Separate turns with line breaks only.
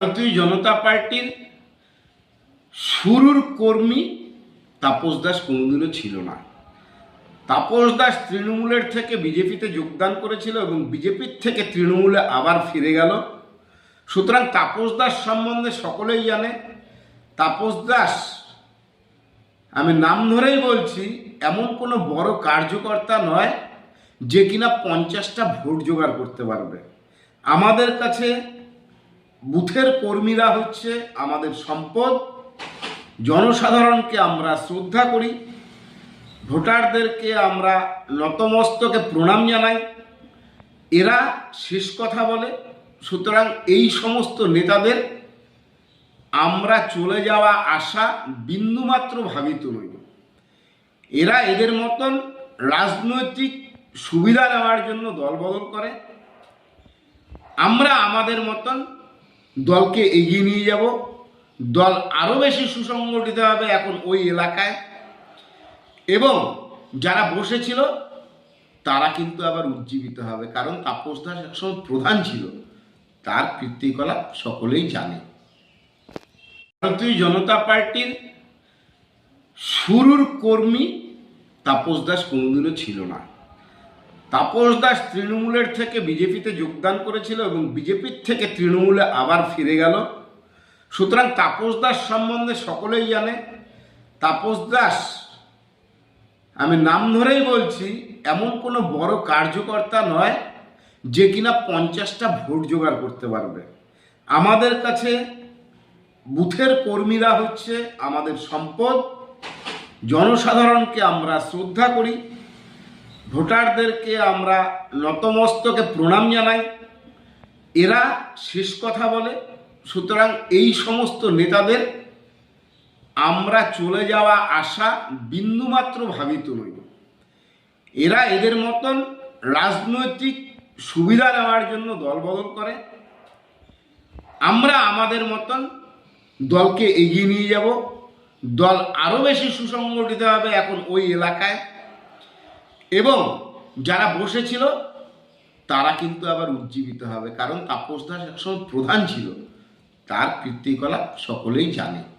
ভারতীয় জনতা পার্টির শুরুর কর্মী তাপস দাস কোনোদিনও ছিল না। তাপস দাস তৃণমূলের থেকে বিজেপিতে যোগদান করেছিল এবং বিজেপির থেকে তৃণমূলে আবার ফিরে গেল। সুতরাং তাপস দাস সম্বন্ধে সকলেই জানে, তাপস দাস, আমি নাম ধরেই বলছি, এমন কোনো বড় কার্যকর্তা নয় যে কিনা পঞ্চাশটা ভোট জোগাড় করতে পারবে। আমাদের কাছে বুথের কর্মীরা হচ্ছে আমাদের সম্পদ। জনসাধারণকে আমরা শ্রদ্ধা করি। ভোটারদেরকে আমরা নতমস্তকে প্রণাম জানাই। এরা শেষ কথা বলে। সুতরাং এই সমস্ত নেতাদের আমরা চলে যাওয়া আশা বিন্দুমাত্র ভাবিত নই। এরা এদের মতন রাজনৈতিক সুবিধা নেওয়ার জন্য দলবদল করে। আমরা আমাদের মতন দলকে এগিয়ে নিয়ে যাব। দল আরও বেশি সুসংগঠিত হবে এখন ওই এলাকায়। এবং যারা বসেছিল, তারা কিন্তু আবার উজ্জীবিত হবে। কারণ তাপস দাস একসময় প্রধান ছিল। তার কীর্তিকলাপ সকলেই জানে। ভারতীয় জনতা পার্টির শুরুর কর্মী তাপস দাস কোনোদিনও ছিল না। তাপস দাস তৃণমূলের থেকে বিজেপিতে যোগদান করেছিল এবং বিজেপির থেকে তৃণমূলে আবার ফিরে গেল। সুতরাং তাপস দাস সম্বন্ধে সকলেই জানে। তাপস দাস, আমি নাম ধরেই বলছি, এমন কোনো বড় কার্যকর্তা নয় যে কিনা পঞ্চাশটা ভোট জোগাড় করতে পারবে। আমাদের কাছে বুথের কর্মীরা হচ্ছে আমাদের সম্পদ। জনসাধারণকে আমরা শ্রদ্ধা করি। ভোটারদেরকে আমরা নতমস্তকে প্রণাম জানাই। এরা শেষ কথা বলে। সুতরাং এই সমস্ত নেতাদের আমরা চলে যাওয়া আশা বিন্দুমাত্র ভাবিত নই। এরা এদের মতন রাজনৈতিক সুবিধা নেওয়ার জন্য দলবদল করে। আমরা আমাদের মতন দলকে এগিয়ে নিয়ে যাব। দল আরও বেশি সুসংগঠিত হবে এখন ওই এলাকায়। এবং যারা বসেছিল, তারা কিন্তু আবার উজ্জীবিত হবে। কারণ তাপস দাস একসময় প্রধান ছিল। তার কীর্তিকলাপ সকলেই জানে।